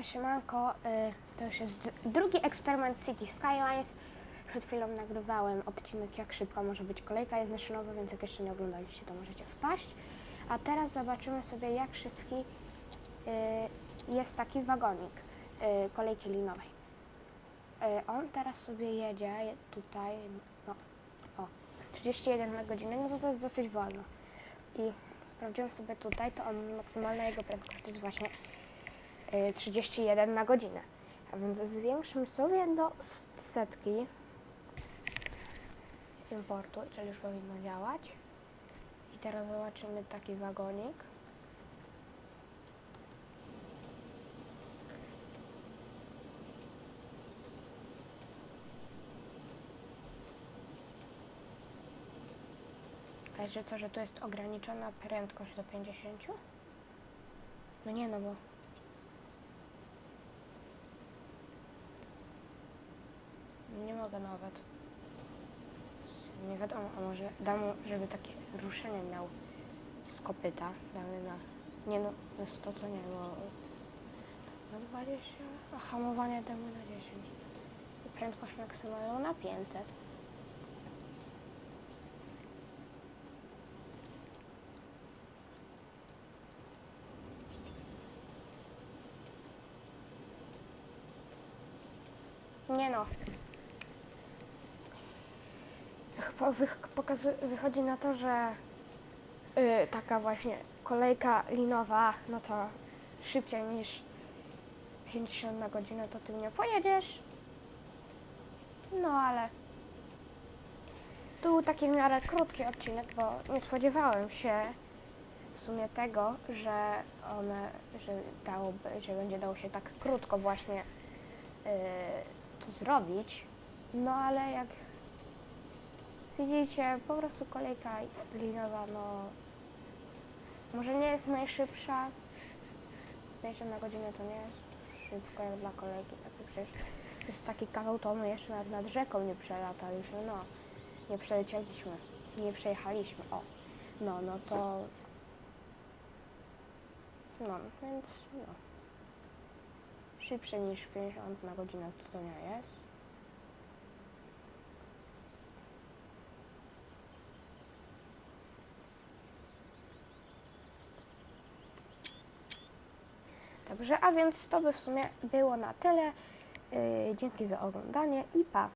Cześć siemanko, y, to już jest drugi eksperyment City Skylines. Przed chwilą nagrywałem odcinek jak szybka może być kolejka jednoszynowa, więc jak jeszcze nie oglądaliście to możecie wpaść. A teraz zobaczymy sobie jak szybki y, jest taki wagonik y, kolejki linowej. On teraz sobie jedzie je- tutaj, no, o, 31 na godzinę, no to to jest dosyć wolno. I sprawdziłem sobie tutaj, to on, maksymalna jego prędkość to jest właśnie 31 na godzinę. A więc zwiększmy sobie do setki importu, czyli już powinno działać. I teraz zobaczymy taki wagonik. A że co, że tu jest ograniczona prędkość do 50? No nie, no bo Nie mogę nawet. Nie wiadomo, a może dam żeby takie ruszenie miał z kopyta. Damy na. Nie no, na 100 to nie, bo. Na 20, a hamowanie damy na 10. I prędkość maksymalną na 500. Nie no. Wychodzi na to, że y, taka właśnie kolejka linowa, no to szybciej niż 50 na godzinę to ty nie pojedziesz. No ale to był taki w miarę krótki odcinek, bo nie spodziewałem się w sumie tego, że one, że dałoby, że będzie dało się tak krótko właśnie y, to zrobić. No ale jak widzicie, po prostu kolejka linowa, no może nie jest najszybsza. 50 na godzinę to nie jest szybko jak dla kolejki. Tak przecież to jest taki kawał, to my jeszcze nad, nad rzeką nie przelataliśmy, no. Nie przelecieliśmy, nie przejechaliśmy, o. No, no to... No, więc no. Szybsze niż 50 na godzinę to, to nie jest. Dobrze, a więc to by w sumie było na tyle. Yy, dzięki za oglądanie i pa!